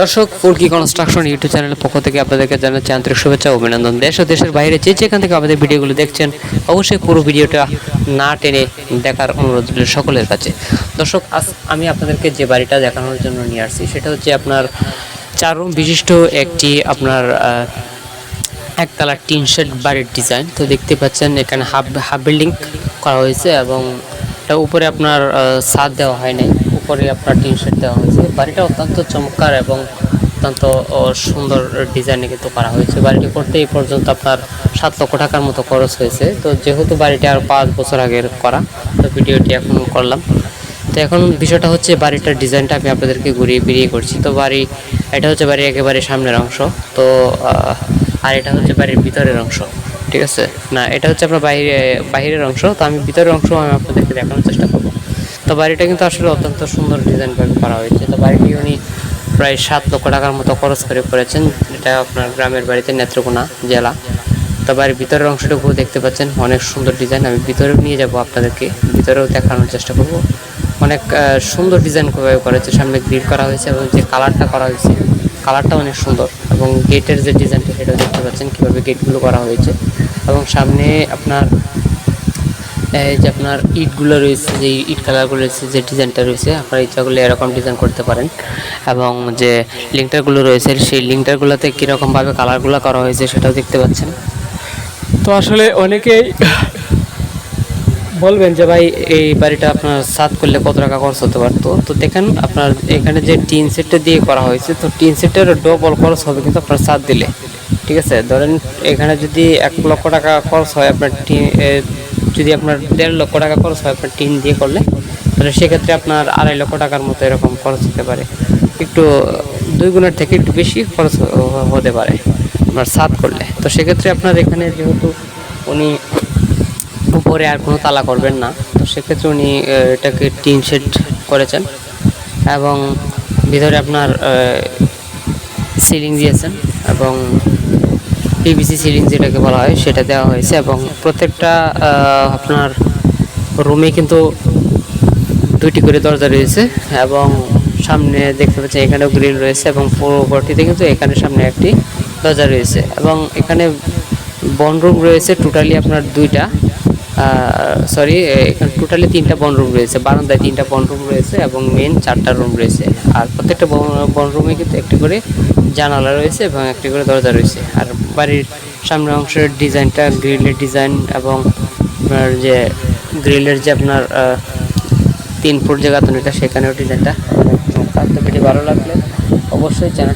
দর্শক, ফুলকি construction YouTube চ্যানেলের পক্ষ থেকে আপনাদেরকে জানাচ্ছি আন্তরিক শুভেচ্ছা অভিনন্দন। দেশ ও দেশের বাইরে যে যেখান থেকে আমাদের ভিডিওগুলো দেখছেন, অবশ্যই পুরো ভিডিওটা না টেনে দেখার অনুরোধ রইল সকলের কাছে। দর্শক, আজ আমি আপনাদেরকে যে বাড়িটা দেখানোর জন্য নিয়ে আসছি, সেটা হচ্ছে আপনার চার রুম বিশিষ্ট একটি আপনার একতলা টিন শেড বাড়ির ডিজাইন। তো দেখতে পাচ্ছেন এখানে হাফ হাফ বিল্ডিং করা হয়েছে এবং এটা উপরে আপনার ছাদ দেওয়া হয় নাই। উপরে আপনার টিন শেড দেওয়া হয়েছে। বাড়িটা অত্যন্ত চমৎকার এবং অত্যন্ত সুন্দর ডিজাইনে কিন্তু করা হয়েছে। বাড়িটি করতে এই পর্যন্ত আপনার সাত লক্ষ টাকার মতো খরচ হয়েছে। তো যেহেতু বাড়িটি আর পাঁচ বছর আগের করা, তো ভিডিওটি এখন করলাম। তো এখন বিষয়টা হচ্ছে বাড়িটার ডিজাইনটা আমি আপনাদেরকে ঘুরিয়ে ফিরিয়ে করছি। তো বাড়ি, এটা হচ্ছে বাড়ির একেবারে সামনের অংশ। তো আর এটা হচ্ছে বাড়ির ভিতরের অংশ। ঠিক আছে? না, এটা হচ্ছে আপনার বাইরে, বাইরের অংশ। তো আমি ভিতরের অংশ আমি আপনাদেরকে দেখানোর চেষ্টা করব। তো বাড়িটা কিন্তু আসলে অত্যন্ত সুন্দর ডিজাইনভাবে করা হয়েছে। তো বাড়িটি উনি প্রায় সাত লক্ষ টাকার মতো খরচ করে করেছেন। এটা আপনার গ্রামের বাড়িতে নেত্রকোনা জেলা। তো বাড়ির ভিতরের অংশটুকু দেখতে পাচ্ছেন। অনেক সুন্দর ডিজাইন আমি ভিতরেও নিয়ে যাব আপনাদেরকে। ভিতরেও দেখানোর চেষ্টা করব। অনেক সুন্দর ডিজাইন কীভাবে করেছে। সামনে গ্রিল করা হয়েছে এবং যে কালারটা করা হয়েছে কালারটা অনেক সুন্দর। এবং গেটের যে ডিজাইনটা সেটাও দেখতে পাচ্ছেন। কীভাবে গেটগুলো করা হয়েছে। এবং সামনে আপনার এই যে আপনার ইটগুলো রয়েছে, যে ইট কালারগুলো রয়েছে, যে ডিজাইনটা রয়েছে, আপনারা ইচ্ছা করলে এরকম ডিজাইন করতে পারেন। এবং যে লিঙ্কটারগুলো রয়েছে, সেই লিঙ্কটারগুলোতে কীরকমভাবে কালারগুলো করা হয়েছে সেটাও দেখতে পাচ্ছেন। তো আসলে অনেকেই বলবেন যে, ভাই, এই বাড়িটা আপনার সাত করলে কত টাকা খরচ হতে পারতো? তো দেখেন, আপনার এখানে যে টিন সেটটা দিয়ে করা হয়েছে, তো টিন সেটের ডবল খরচ হবে কিন্তু আপনার সাত দিলে। ঠিক আছে? ধরেন, এখানে যদি এক লক্ষ টাকা খরচ হয় আপনার টিন যদি আপনার দেড় লক্ষ টাকা খরচ হয় আপনার টিন দিয়ে করলে, তাহলে সেক্ষেত্রে আপনার আড়াই লক্ষ টাকার মতো এরকম খরচ হতে পারে। একটু, দুই গুণের থেকে একটু বেশি খরচ হতে পারে আপনার সাত করলে। তো সেক্ষেত্রে আপনার এখানে যেহেতু উনি উপরে আর কোনো তালা করবেন না, তো সেক্ষেত্রে উনি এটাকে টিন শেড করেছেন এবং ভিতরে আপনার সিলিং দিয়েছেন এবং পিভিসি সিলিং যেটাকে বলা হয়, সেটা দেওয়া হয়েছে এবং প্রত্যেকটা আপনার রুমে কিন্তু দুইটি করে দরজা রয়েছে এবং সামনে দেখতে পাচ্ছি এখানেও গ্রিল রয়েছে এবং পরবর্তীতে কিন্তু এখানে সামনে একটি দরজা রয়েছে এবং এখানে বনরুম রয়েছে টোটালি আপনার দুইটা। সরি এখানে টোটালি তিনটা বনরুম রয়েছে। বারান্দায় তিনটা বনরুম রয়েছে এবং মেন চারটা রুম রয়েছে। আর প্রত্যেকটা বনরুমে কিন্তু একটি করে জানালা রয়েছে এবং একটি করে দরজা রয়েছে। আর বাড়ির সামনের অংশের ডিজাইনটা গ্রিলের ডিজাইন এবং আপনার যে গ্রিলের যে আপনার তিন ফুট যে গাঁথনিটা সেখানেও ডিজাইনটা। ভিডিও ভালো লাগলে অবশ্যই চ্যানেলটা